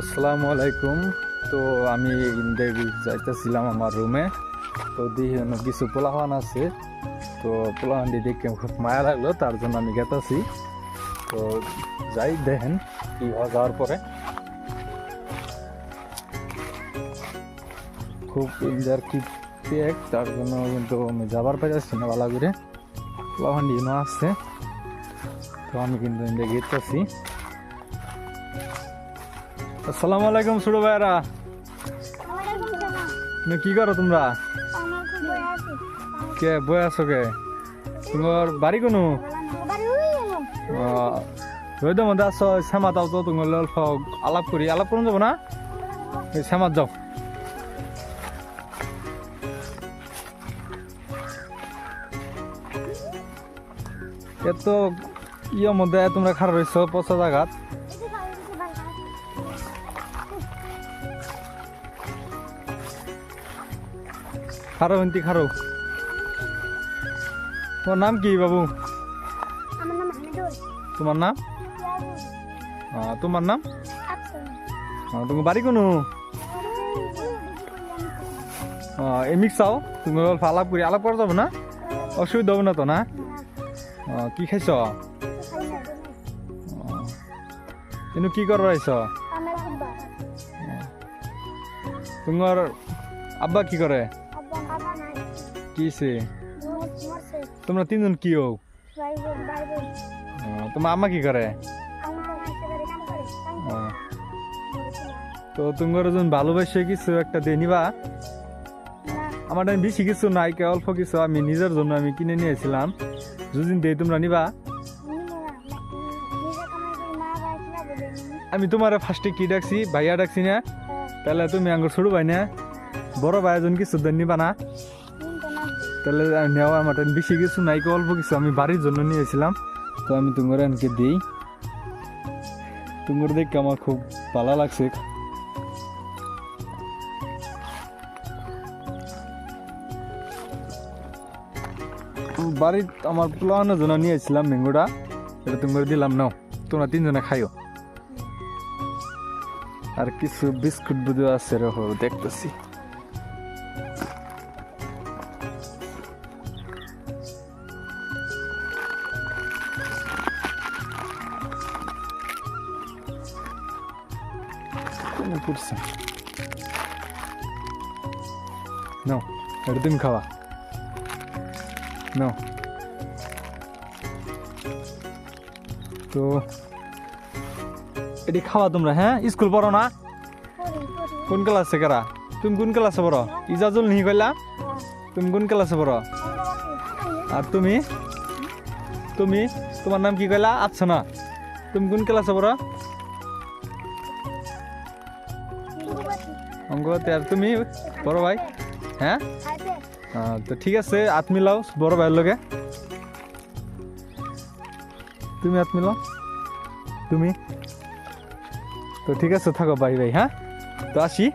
আসসালামু আলাইকুম। তো আমি যাইতেছিলাম আমার রুমে। তো অন্য কিছু পোলাহান আছে। তো পোলাহানটি দেখে খুব মায়া লাগল, তার জন্য আমি গেতাছি। তো যাই দেখেন কি হওয়া যাওয়ার পরে। খুব ইন্ডিয়ার কি পেক, তার জন্য কিন্তু আমি যাবার পাই যাচ্ছি না ভালো করে পোলাহানটি আসছে তো আমি কিন্তু ইন্ডিয়া গেতেছি। আসসালামু আলাইকুম ছোট ভাইরা কি করো তোমরা? কে বই আছো কে? তোমার বাড়ি কোনো? রোদ মধ্যে আছো শ্যামা তাও তো তোমার অল্প আলাপ করি। আলাপ করুন যাব না? এই শ্যামাত যাও। এত ইয়ের মধ্যে তোমরা খারাপ রয়েছো পচা জায়গাত খারো হিন্তি খারো। তোমার নাম কি বাবু? তোমার নাম? তোমার নাম? তোমার বাড়ি কোনো? এমিক চাও? তুমি আলাপ করি আলাপ করা যাবে না? অসুবিধা হবে না তো না? কি খাইছ? কিন্তু কি করবার আইছ? তোমার আব্বা কি করে? মরছে। তোমরা তিনজন কি বোন তোমার আম্মা কি করে? আমি তো তোমার যখন ভালোবাসে কিছু একটা দিয়ে নিবা? আমার টাইম বেশি কিছু নাই অল্প কিছু আমি নিজের জন্য আমি কিনে নিয়েছিলাম। দুদিন দিয়ে তোমরা নিবা। আমি তোমার ফার্স্টে কি ডাকছি? ভাইয়া ডাকছি না? তাহলে তুমি আঙ্গুর ছোট ভাই না? বড় ভাই একজন কিছু দেন নিবা না? তাহলে নেওয়া আমার বেশি কিছু নাই অল্প কিছু আমি বাড়ির জন্য নিয়েছিলাম। তো আমি তোমার এনকে দিই। তোমার দেখে আমার খুব ভালো লাগছে। বাড়ির আমার পুলানো জন্য নিয়েছিলাম ম্যাঙ্গোটা। এটা তুমি দিলাম, নাও। তোমরা তিনজনে খাইও। আর কিছু বিস্কুট বুধু আছে, দেখতেছি। কোনে পড়ছে নাও এটা তুমি খাওয়া নাও তো এটি খাওয়া তোমরা হ্যাঁ স্কুল পড়ো না পড়ি পড়ি কোন ক্লাসে কারা তুমি কোন ক্লাসে পড়ো ইজাজুল নিহি কইলা তুমি কোন ক্লাসে পড়ো আর তুমি তুমি তোমার নাম কি কইলা আচ্ছা না তুমি কোন ক্লাসে পড়ো অঙ্গতে আর তুমি বড় ভাই হ্যাঁ? তো ঠিক আছে হাত মিলাও বড় ভাইয়ের লগে। তুমি হাত মিলাও। তুমি? তো ঠিক আছে থাকো ভাই ভাই হ্যাঁ? তো আসি।